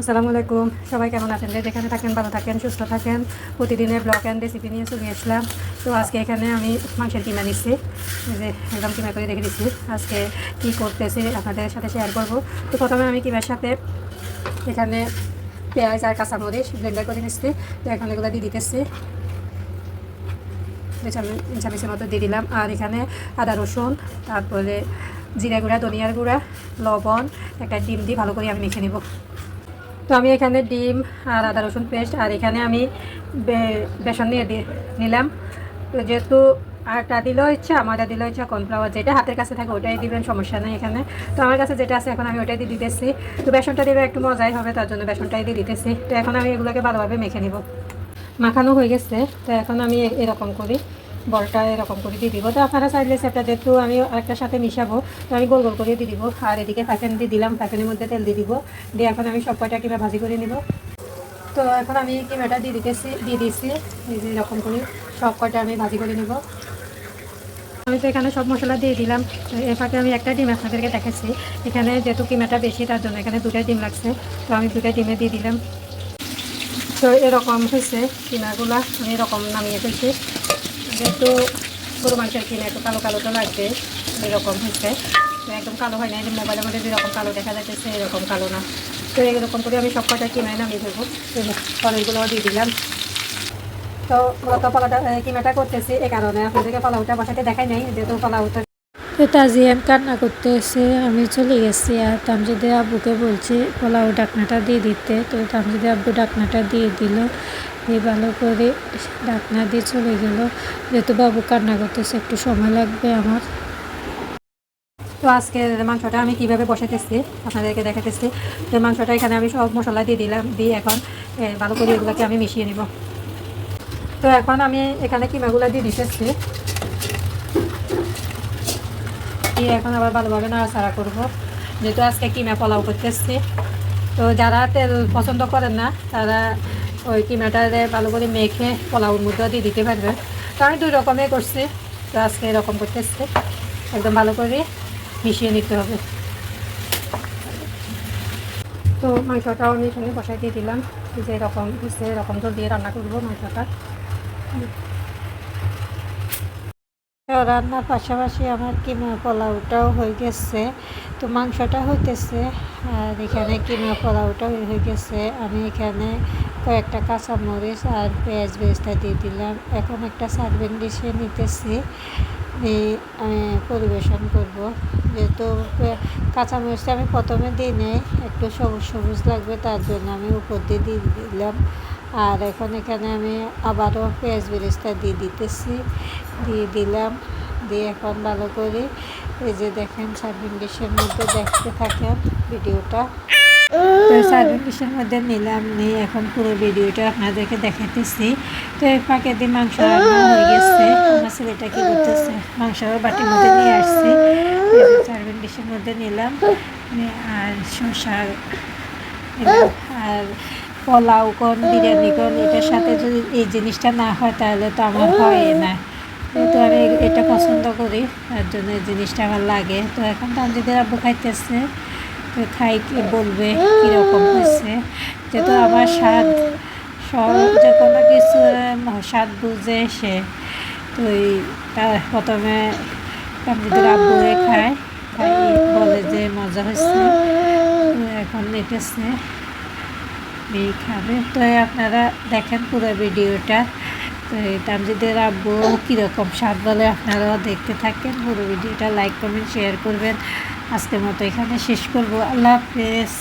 আসসালামু আলাইকুম। সবাই কেমন আছেন? যে যেখানে থাকেন, ভালো থাকেন, সুস্থ থাকেন। প্রতিদিনের ব্লগ অ্যান্ড রেসিপি নিয়ে চলে আসলাম। তো আজকে এখানে আমি মাংসের কিমা নিচ্ছি। যে একদম কিমা করে রেখে দিচ্ছি। আজকে কী করতেছি আপনাদের সাথে শেয়ার করব। তো প্রথমে আমি কিমার সাথে এখানে পেঁয়াজ আর কাঁচামরিচ ব্লেন্ডার করে নিচ্ছি। তো এখন এগুলো দিয়ে দিতেছি। চামিচের মতো দিয়ে দিলাম। আর এখানে আদা রসুন, তারপরে জিরা গুঁড়া, ধনিয়ার গুঁড়া, লবণ, একটা ডিম দিয়ে ভালো করে আমি মেখে নেব। তো আমি এখানে ডিম আর আদা রসুন পেস্ট আর এখানে আমি বেসন নিয়ে নিলাম। তো যেহেতু আটা দিলেও ইচ্ছা আমাদের দিলেও ইচ্ছা কর্নফ্লাওয়ার যেটা হাতের কাছে থাকে ওটাই দিবেন, সমস্যা নেই এখানে। তো আমার কাছে যেটা আছে এখন আমি ওটাই দিয়ে দিতেছি। তো বেসনটা দিলে একটু মজাই হবে, তার জন্য বেসনটাই দিয়ে দিতেছি। তো এখন আমি এগুলোকে ভালোভাবে মেখে নিব। মাখানো হয়ে গেছে, তো এখন আমি এরকম করি। বলটা এরকম করে দিয়ে দিব। তো আপনারা চাইলে সেটা যেহেতু আমি একটার সাথে মিশাবো, তো আমি গোল গোল করে দিয়ে দিব। আর এদিকে ফ্যাকেন দিয়ে দিলাম ফ্যাকেনের মধ্যে তেল দিয়ে দিব। দিয়ে এখন আমি সব কয়টা কিমা ভাজি করে নিব। তো এখন আমি কিমাটা দিয়ে দিতেছি, দিয়ে দিয়েছি। এরকম করে সব কয়টা আমি ভাজি করে নিব। আমি তো এখানে সব মশলা দিয়ে দিলাম। এর ফাঁকে আমি একটা ডিম আপনাদেরকে দেখাচ্ছি। এখানে যেহেতু কিমাটা বেশি, তার জন্য এখানে দুটাই ডিম লাগছে। তো আমি দুটাই ডিমে দিয়ে দিলাম। তো এরকম হয়েছে কিনাগুলো আমি এরকম নামিয়ে ফেলছি। যেহেতু গরু মাংসের কিনা একটু কালো কালো তো লাগবে, এরকম হয়েছে। তো একদম কালো হয় না মোবাইলের মধ্যে যেরকম কালো দেখা যাচ্ছে এরকম কালো না। তো এরকম করে আমি সব কটা কিনায় নামিয়ে দেবো ফলগুলো দিয়ে দিলাম। তো মূলত পোলাওটা এই কিমাটা করতেছি এই কারণে আপনাদেরকে পোলাওটা বসাতে দেখাই নাই, যেহেতু পোলাওটা তো তাজিয়ান কান্না করতে এসে আমি চলে গেছি, আর তামজিদের আব্বুকে বলছি পোলাও ডাকনাটা দিয়ে দিতে। তো তামজিদের আব্বু ডাকনাটা দিয়ে দিল। দিয়ে ভালো করে ডাকনা দিয়ে চলে গেল। যেহেতু বাবু কান্না করতেছে, একটু সময় লাগবে আমার। তো আজকে মাংসটা আমি কীভাবে বসাতেছি আপনাদেরকে দেখাতেছি তো মাংসটা এখানে আমি সব মশলা দিয়ে দিলাম, দিয়ে এখন ভালো করে এগুলোকে আমি মিশিয়ে নিব। তো এখন আমি এখানে কিমাগুলো দিয়ে দিতেছি। দিয়ে এখন আবার ভালোভাবে নাড়াচাড়া করব। যেহেতু আজকে কিমা পোলাও করতেছি। তো যারা তেল পছন্দ করেন না, তারা ওই কিমাটারে ভালো করে মেখে পোলাওর মধ্যে দিয়ে দিতে পারবে। তো আমি দুই রকমই করছি। তো আজকে এরকম করতেছি। একদম ভালো করে মিশিয়ে নিতে হবে। তো মাংসটাও আমি এখানে বসাই দিয়ে দিলাম। যে এরকম এরকম জল দিয়ে রান্না করব মাংসটা। তো রান্নার পাশাপাশি আমার কিমা পোলাওটাও হয়ে গেছে। তো মাংসটা হইতেছে, আর এখানে কিমা পোলাওটাও হয়ে গেছে। আমি এখানে কয়েকটা কাঁচামরিচ আর পেঁয়াজ বেজটা দিয়ে দিলাম। এখন একটা সার্ভিং ডিশে নিতেছি আমি পরিবেশন করব। যেহেতু কাঁচামরিচটা আমি প্রথমে দিই নেই, একটু সবুজ সবুজ লাগবে, তার জন্য আমি উপর দিয়ে দিয়ে দিলাম। আর এখন এখানে আমি আবারও পেঁয়াজ বেরেস্তা দিয়ে দিতেছি, দিয়ে দিলাম, দিয়ে এখন ভালো করে এই যে দেখেন সার্ভিং ডিশের মধ্যে দেখতে থাকেন ভিডিওটা। তো সার্ভিং ডিশের মধ্যে নিলাম, নিয়ে এখন পুরো ভিডিওটা আপনাদেরকে দেখাতেছি। তো এই ফাঁকে দিয়ে মাংস রান্না হয়ে গেছে। আমার ছেলেটা কি করতেছে? মাংস বাটির মধ্যে নিয়ে আসছে। সার্ভিং ডিশের মধ্যে নিলাম আর শসা আর পোলাও কোন বিরিয়ানি কোন এটার সাথে যদি এই জিনিসটা না হয় তাহলে তো আমার হয় না। তো আমি এটা পছন্দ করি, তার জন্য এই জিনিসটা আমার লাগে। তো এখন তামজিদের আব্বু খাইতেছে, তো খাই কি বলবে, কীরকম হয়েছে? যেহেতু আমার স্বাদ, সব যে কোনো কিছু স্বাদ বুঝে সে। তো এই প্রথমে তামজিদের আব্বুরে খায়, খাই, বলে যে মজা হয়েছে। এখন এটেছে। মেয়ে খাবে তো আপনারা দেখেন পুরো ভিডিওটা। তো তামজিদের আব্বু কীরকম স্বাদ বলে আপনারাও দেখতে থাকেন। পুরো ভিডিওটা লাইক করবেন শেয়ার করবেন। আজকের মতো এখানে শেষ করব। আল্লাহ হাফেজ।